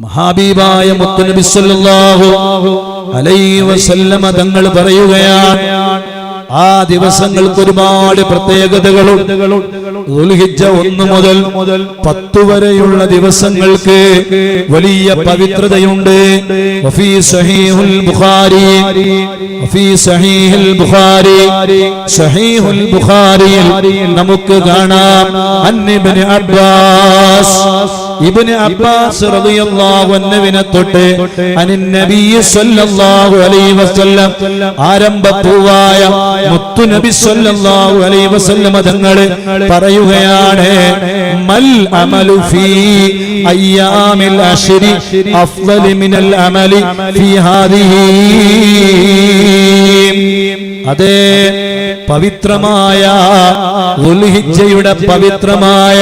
മഹാബീബായ മുത്തനബി സല്ലല്ലാഹു അലൈഹി വസല്ലമ തങ്ങൾ പറയുകയാണ് ആ ദിവസങ്ങൾക്ക് ഒരുപാട് പ്രത്യേകതകളും ഒന്ന് മുതൽ പത്ത് വരെയുള്ള ദിവസങ്ങൾക്ക് വലിയ പവിത്രതയുണ്ട്. വഫീ ബുഖാരി വഫീ ബുഖാരി ബുഖാരിയിൽ നമുക്ക് കാണാം. അബ്ബാസ് ഇബ്നു അബ്ബാസ് റളിയല്ലാഹു അൻഹുവിനെ തൊട്ട് അനിൻ നബി സല്ലല്ലാഹു അലൈഹി വസല്ലം ആരംഭ പൂവായ മുത്തു നബി സല്ലല്ലാഹു അലൈഹി വസല്ലം തങ്ങൾ പറയുകയാണ് മൽ അമലു ഫീ അയ്യാമിൽ അശ്രി അഫ്ളൽ മിനൽ അമലി ഫീ ഹാദിഹി. അതേ പവിത്രമായ ദുൽഹിജ്ജയുടെ പവിത്രമായ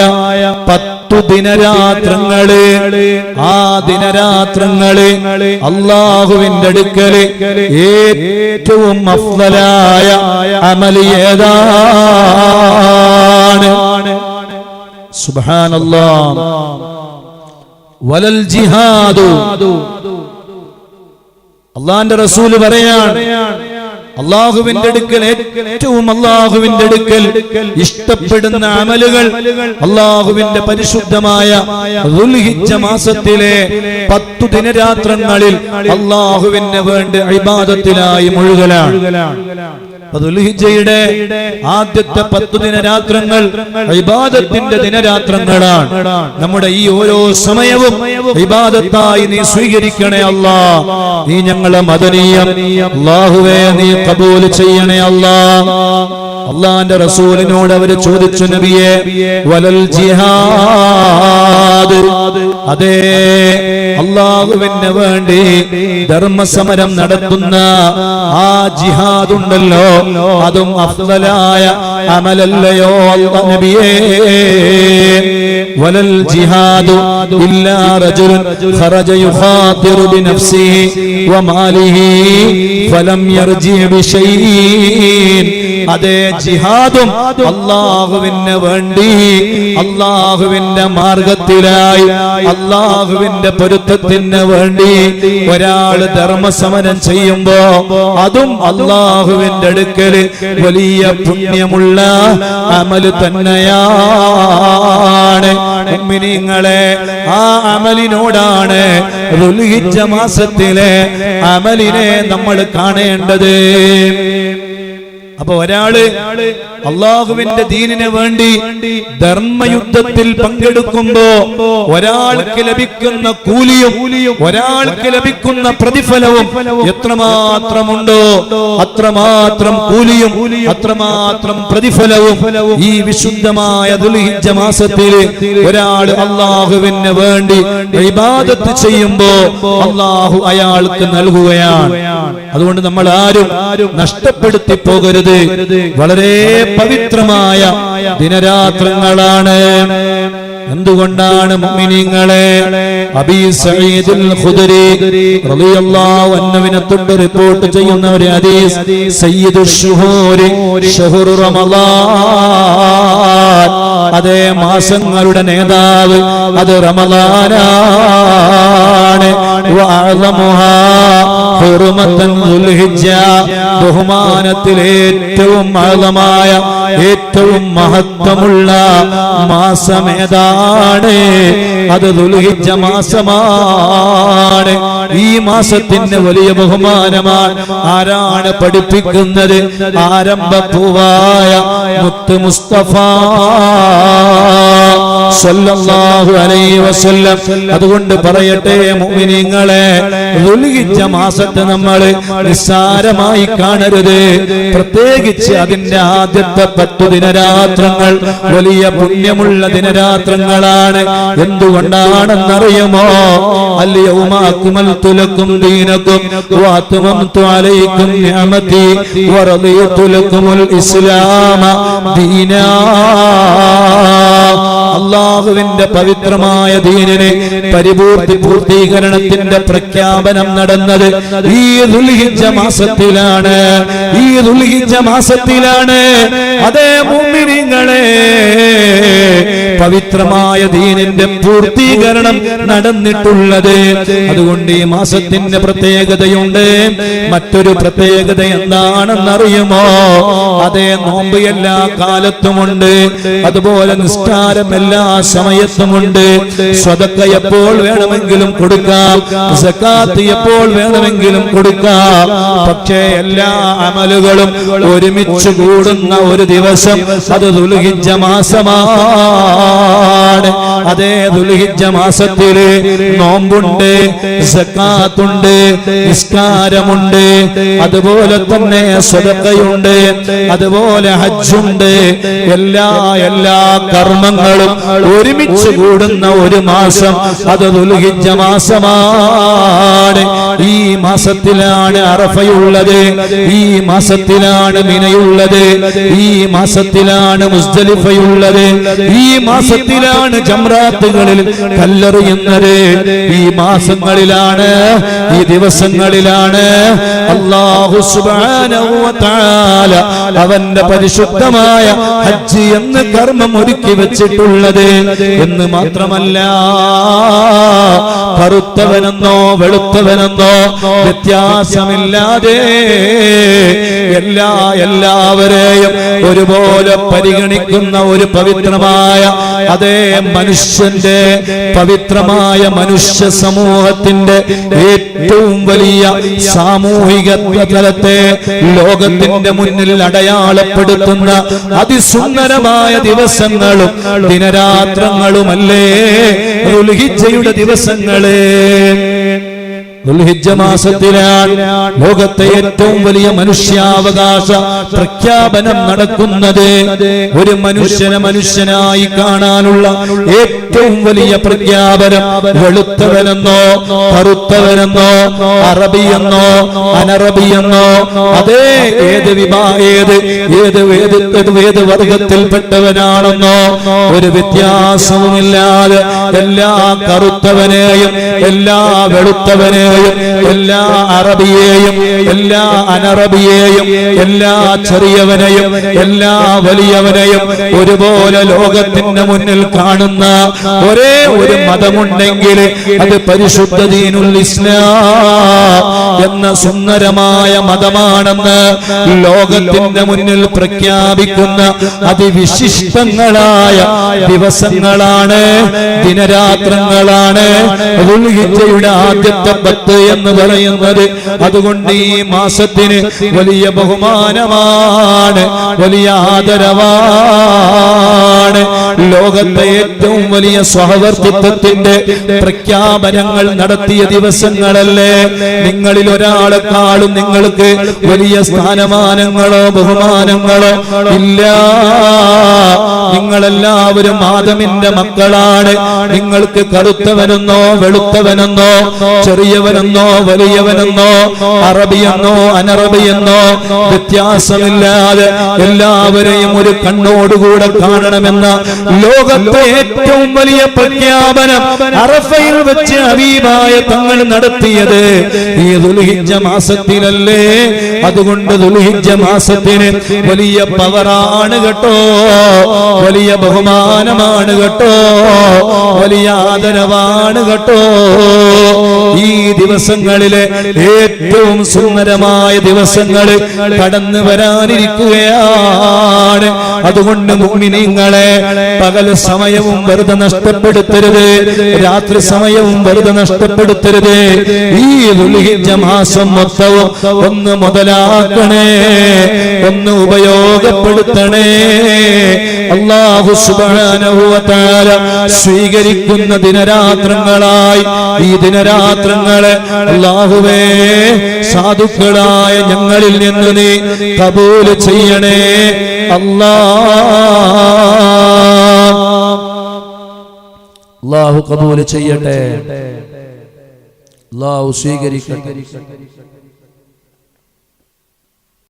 പത്തു ദിനരാത്രങ്ങൾ. ആ ദിനരാത്രങ്ങൾ അള്ളാഹുവിന്റെ അടുക്കൽ ഏറ്റവും അഫ്ദലായ അമലി ഏതാണ്? സുബ്ഹാനല്ലാ. വലൽ ജിഹാദു. അള്ളാന്റെ റസൂൽ പറയാണ്. അള്ളാഹുവിന്റെ അടുക്കൽ ഏറ്റവും അള്ളാഹുവിന്റെ അടുക്കൽ ഇഷ്ടപ്പെടുന്ന അമലുകൾ അള്ളാഹുവിന്റെ പരിശുദ്ധമായ മാസത്തിലെ പത്തു ദിനരാത്രങ്ങളിൽ അള്ളാഹുവിന് വേണ്ടി ഇബാദത്തിലായി മുഴുകലാണ്. ദുൽഹിജ്ജയുടെ ആദ്യത്തെ പത്തു ദിനരാത്രങ്ങൾ ഇബാദത്തിന്റെ ദിനരാത്രങ്ങളാണ്. നമ്മുടെ ഈ ഓരോ സമയവും ഇബാദത്തായി നീ സ്വീകരിക്കണേ അല്ലാ. നീ ഞങ്ങളെ മദനീയം. അല്ലാഹുവേ നീ കബൂൽ ചെയ്യണേ അല്ലാ. അള്ളാന്റെ റസൂലിനോട് അവർ ചോദിച്ചു നബിയെ വലൽ ജിഹാദ്. അതേ അള്ളാഹുവിന് വേണ്ടി ധർമ്മസമരം നടത്തുന്ന ആ ജിഹാദ് ഉണ്ടല്ലോ അതും അഫ്ദലായ അമലല്ലയോ നബിയേ. വലൽ ജിഹാദു ഇല്ലാ റജുലുൻ ഖറജ യുഖാതിറു ബിനഫ്സിഹി വമാലിഹി ഫലം യർജി ബിശൈഇൻ അതേ ജിഹാദും അള്ളാഹുവിന് വേണ്ടി അള്ളാഹുവിന്റെ മാർഗത്തിലായി അള്ളാഹുവിന്റെ പൊരുത്തത്തിന് വേണ്ടി ഒരാൾ ധർമ്മസമരം ചെയ്യുമ്പോ അതും അള്ളാഹുവിന്റെ അടുക്കൽ വലിയ പുണ്യമുള്ള അമൽ തന്നെയാണ്. മുഅ്മിനീങ്ങളെ ആ അമലിനോടാണ് മാസത്തിലെ അമലിനെ നമ്മൾ കാണേണ്ടത്. അപ്പൊ ഒരാൾ അള്ളാഹുവിന്റെ ദീനിന് വേണ്ടി ധർമ്മയുദ്ധത്തിൽ പങ്കെടുക്കുമ്പോ ഒരാൾക്ക് ലഭിക്കുന്ന കൂലിയും ഒരാൾക്ക് ലഭിക്കുന്ന പ്രതിഫലവും എത്രമാത്രമുണ്ടോ അത്രമാത്രം കൂലിയും അത്രമാത്രം പ്രതിഫലവും ഈ വിശുദ്ധമായ ദുൽഹിജ്ജ മാസത്തിൽ ഒരാൾ അള്ളാഹുവിന് വേണ്ടി ഇബാദത്ത് ചെയ്യുമ്പോ അള്ളാഹു അയാൾക്ക് നൽകുകയാണ്. അതുകൊണ്ട് നമ്മൾ ആരും നഷ്ടപ്പെടുത്തി പോകരുത് വളരെ പവിത്രമായ ദിനരാത്രങ്ങളാണ്. എന്തുകൊണ്ടാണ് മുഅ്മിനീങ്ങളെ? സഈദുൽ റളിയല്ലാഹു റിപ്പോർട്ട് ചെയ്യുന്ന ഒരു ഹദീസ് റമളാൻ അതേ മാസങ്ങളുടെ നേതാവ് അത് റമളാനാണ് ബഹുമാനത്തിൽ ഏറ്റവും ആഴമായ ഏറ്റവും മഹത്വമുള്ള മാസമേതാണ് അത് ദുൽഹിജ മാസമാണ്. ഈ മാസത്തിന് വലിയ ബഹുമാനമാണ് ആരാണ് പഠിപ്പിക്കുന്നത്? ആരംഭപ്പൂവായ മുത്ത് മുസ്തഫ. സല്ലല്ലാഹു അലൈഹി വസല്ലം. അതുകൊണ്ട് പറയട്ടെ മുഅ്മിനീങ്ങളെ ദുൽഹിജ്ജ മാസത്തെ നമ്മൾ നിസ്സാരമായി കാണരുത്. പ്രത്യേകിച്ച് അതിന്റെ ആദ്യത്തെ പത്തു ദിനരാത്രങ്ങൾ വലിയ പുണ്യമുള്ള ദിനരാത്രങ്ങളാണ്. എന്തുകൊണ്ടാണെന്നറിയുമോ? അല്ലയൗമാക്കുമൽ തുലക്കും ദീനക്കും വാത്തുമംതു അലൈക്കും നിഅമതി വറദിയതു ലക്കുമുൽ ഇസ്ലാമ ദീനാ. അള്ളാഹുവിന്റെ പവിത്രമായ ദീനിനെ പരിപൂർത്തി പൂർത്തീകരണത്തിന്റെ പ്രഖ്യാപനം നടന്നത് ഈ ദുൽഹിജ്ജ മാസത്തിലാണ്. ഈ മാസത്തിലാണ്. അതേ മുമ്മിനിങ്ങളെ പവിത്രമായ ദീനിന്റെ പൂർത്തീകരണം നടന്നിട്ടുള്ളത്. അതുകൊണ്ട് ഈ മാസത്തിന്റെ പ്രത്യേകതയുണ്ട്. മറ്റൊരു പ്രത്യേകത എന്താണെന്നറിയുമോ? അതേ നോമ്പ് എല്ലാ കാലത്തുമുണ്ട്. അതുപോലെ നിസ്കാരം എല്ലാ സമയത്തുമുണ്ട് സ്വതക്ക എപ്പോൾ വേണമെങ്കിലും കൊടുക്കാം. സക്കാത്ത് എപ്പോൾ വേണമെങ്കിലും കൊടുക്കാം. പക്ഷേ എല്ലാ അമലുകളും ഒരുമിച്ച് കൂടുന്ന ഒരു ദിവസം അത് ദുൽഹിജ്ജ മാസമാണ്. അതേ ദുൽഹിജ്ജ മാസത്തിൽ നോമ്പുണ്ട് സക്കാത്തുണ്ട് നിസ്കാരമുണ്ട്. അതുപോലെ തന്നെ സ്വതക്കയുണ്ട് അതുപോലെ ഹജ്ജുണ്ട്. എല്ലാ എല്ലാ കർമ്മങ്ങളും ഒരുമിച്ച് കൂടുന്ന ഒരു മാസം അത് തുലുഹിജ മാസമാണ്. ഈ മാസത്തിലാണ് അറഫയുള്ളത്. ഈ മാസത്തിലാണ് മിനയുള്ളത്. ഈ മാസത്തിലാണ് മുസ്തലിഫയുള്ളത് ഈ മാസത്തിലാണ് ജംറാത്തുകളിൽ കല്ലെറിയുന്നത്. ഈ മാസങ്ങളിലാണ് ഈ ദിവസങ്ങളിലാണ് അള്ളാഹു അവന്റെ പരിശുദ്ധമായ ഹജ്ജ് എന്ന കർമ്മം ഒരുക്കി വെച്ചിട്ടുള്ളത് എന്ന് മാത്രമല്ല. കറുത്തവനെന്നോ വെളുത്തവനെന്നോ വ്യത്യാസമില്ലാതെ എല്ലാ എല്ലാവരെയും ഒരുപോലെ പരിഗണിക്കുന്ന ഒരു പവിത്രമായ അതേ മനുഷ്യന്റെ പവിത്രമായ മനുഷ്യ സമൂഹത്തിന്റെ ഏറ്റവും വലിയ സാമൂഹിക തലത്തെ ലോകത്തിന്റെ മുന്നിൽ അടയാളപ്പെടുത്തുന്ന അതിസുന്ദരമായ ദിവസങ്ങളും ദിനരാത്രങ്ങളുമല്ലേ ദിവസങ്ങളേ ദിവസങ്ങളെ. ദുൽഹിജ്ജ മാസത്തിലാണ് ലോകത്തെ ഏറ്റവും വലിയ മനുഷ്യാവകാശ പ്രഖ്യാപനം നടക്കുന്നത് ഒരു മനുഷ്യനെ മനുഷ്യനായി കാണാനുള്ള ഏറ്റവും വലിയ പ്രഖ്യാപനം വെളുത്തവനെന്നോ കറുത്തവനെന്നോ അറബിയെന്നോ അനറബിയെന്നോ അതേ ഏത് വിഭാ ഏത് ഏത് ഏത് ഏത് വർഗത്തിൽപ്പെട്ടവനാണെന്നോ ഒരു വ്യത്യാസവുമില്ലാതെ എല്ലാ കറുത്തവനെയും എല്ലാ വെളുത്തവനെയും എല്ലാ അറബിയെയും എല്ലാ അനറബിയെയും എല്ലാ ചെറിയവനെയും എല്ലാ വലിയവനെയും ഒരുപോലെ ലോകത്തിന്റെ മുന്നിൽ കാണുന്ന ഒരേ ഒരു മതമുണ്ടെങ്കിൽ അത് പരിശുദ്ധ ദീനുൽ ഇസ്ലാം എന്ന സുന്ദരമായ മതമാണെന്ന് ലോകത്തിന്റെ മുന്നിൽ പ്രഖ്യാപിക്കുന്ന അതിവിശിഷ്ടങ്ങളായ ദിവസങ്ങളാണ് ദിനരാത്രങ്ങളാണ് ആദ്യത്തെ പത്ത് എന്ന് പറയുന്നത് അതുകൊണ്ട് ഈ മാസത്തിന് വലിയ ബഹുമാനമാണ് വലിയ ആദരവാണ്. ലോകത്തെ ഏറ്റവും വലിയ സഹവർത്തിത്വത്തിന്റെ പ്രഖ്യാപനങ്ങൾ നടത്തിയ ദിവസങ്ങളല്ലേ? നിങ്ങളിൽ ഒരാളെക്കാളും നിങ്ങൾക്ക് വലിയ സ്ഥാനമാനങ്ങളോ ബഹുമാനങ്ങളോ ഇല്ല. നിങ്ങളെല്ലാവരും ആദമിന്റെ മക്കളാണ്. നിങ്ങൾക്ക് കറുത്തവനെന്നോ വെളുത്തവനെന്നോ ചെറിയവനെന്നോ വലിയവനെന്നോ അറബിയെന്നോ അനറബിയെന്നോ വ്യത്യാസമില്ലാതെ എല്ലാവരെയും ഒരു കണ്ണോടുകൂടെ കാണണമെന്ന ലോകത്തെ ഏറ്റവും വലിയ പ്രഖ്യാപനം അറഫയിൽ വെച്ച് അബീബായ തങ്ങൾ നടത്തിയത് ഈ ദുൽഹിജ്ജ മാസത്തിലല്ലേ? അതുകൊണ്ട് ദുൽഹിജ്ജ മാസത്തിന് വലിയ പവറാണ് കേട്ടോ വലിയ ബഹുമാനമാണ് കേട്ടോ വലിയ ആദരവാണ് കേട്ടോ. ഈ ദിവസങ്ങളിലെ ഏറ്റവും സുന്ദരമായ ദിവസങ്ങൾ കടന്നു വരാനിരിക്കുകയാണ്. അതുകൊണ്ട് മുഗ്മിനിങ്ങളെ പകൽ സമയവും വെറുതെ നഷ്ടപ്പെടുത്തരുത്. രാത്രി സമയവും വെറുതെ നഷ്ടപ്പെടുത്തരുത്. ഈ ദുൽഹിജ്ജ മാസം മൊത്തവും ഒന്ന് മുതലാക്കണേ ഒന്ന് ഉപയോഗപ്പെടുത്തണേ. അള്ളാഹു സുബ്ഹാനഹു വ സ്വീകരിക്കുന്ന ദിനരാത്രങ്ങളായി ഈ ദിനരാത്രങ്ങളെ അള്ളാഹുവേ സാധുക്കളായ ഞങ്ങളിൽ നിന്ന് നീ കബൂൽ ചെയ്യണേ. അല്ലാ. അള്ളാഹു കബൂൽ ചെയ്യട്ടെ. അള്ളാഹു സ്വീകരിക്കട്ടെ.